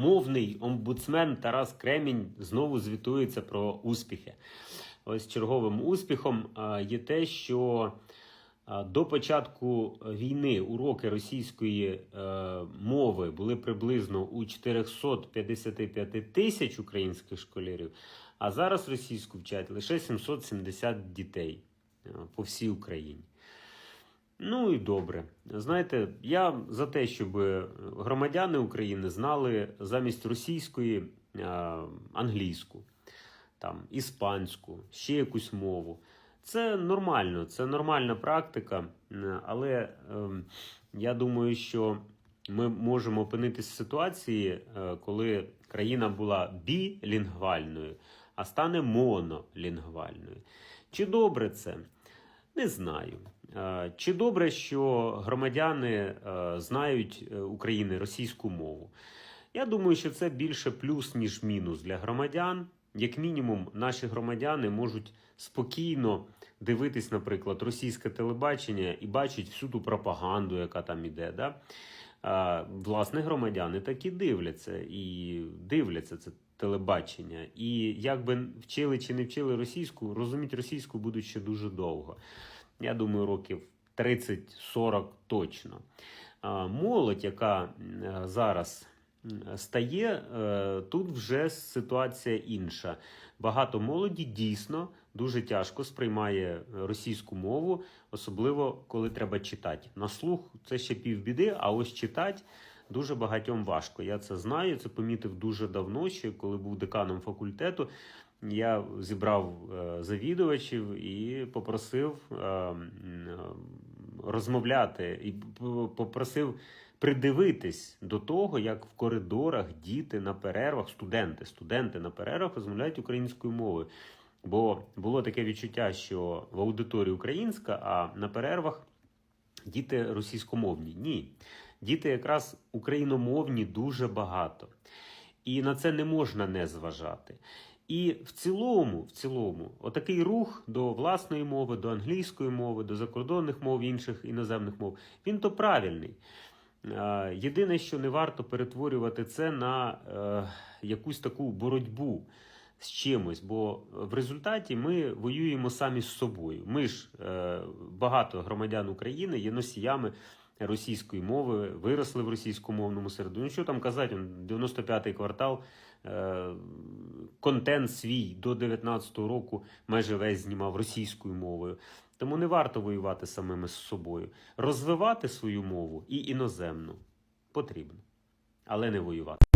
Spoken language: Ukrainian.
Мовний омбудсмен Тарас Кремінь знову звітується про успіхи. Ось черговим успіхом є те, що до початку війни уроки російської е, мови були приблизно у 455 тисяч українських школярів, а зараз російську вчать лише 770 дітей е, по всій Україні. Ну і добре. Знаєте, я за те, щоб громадяни України знали замість російської е, англійську, там, іспанську, ще якусь мову. Це нормально, це нормальна практика, е, але ем, я думаю, що ми можемо опинитися в ситуації, е, коли країна була білінгвальною, а стане монолінгвальною. Чи добре це? Не знаю. Е, Чи добре, що громадяни е, знають е, України російську мову? Я думаю, що це більше плюс, ніж мінус для громадян. Як мінімум, наші громадяни можуть спокійно дивитись, наприклад, російське телебачення і бачить всю ту пропаганду, яка там іде. Да? Власне, громадяни так і дивляться, і дивляться це телебачення. І як би вчили чи не вчили російську, розуміти російську будуть ще дуже довго. Я думаю, років 30-40 точно. Молодь, яка зараз стає, е, тут вже ситуація інша. Багато молоді дійсно дуже тяжко сприймає російську мову, особливо коли треба читати. На слух це ще півбіди, а ось читати дуже багатьом важко. Я це знаю, це помітив дуже давно, ще коли був деканом факультету. Я зібрав е, завідувачів і попросив е, е, розмовляти, і попросив придивитись до того, як в коридорах діти на перервах, студенти, студенти на перервах розмовляють українською мовою. Бо було таке відчуття, що в аудиторії українська, а на перервах діти російськомовні. Ні. Діти якраз україномовні дуже багато. І на це не можна не зважати. І в цілому, в цілому, отакий рух до власної мови, до англійської мови, до закордонних мов інших іноземних мов, він то правильний. Е, Єдине, що не варто перетворювати це на е, якусь таку боротьбу з чимось, бо в результаті ми воюємо самі з собою. Ми ж е, багато громадян України є носіями російської мови, виросли в російськомовному середовищі. Ну, що там казати, 95-й квартал, е, контент свій до 19-го року майже весь знімав російською мовою. Тому не варто воювати самими з собою. Розвивати свою мову і іноземну потрібно, але не воювати.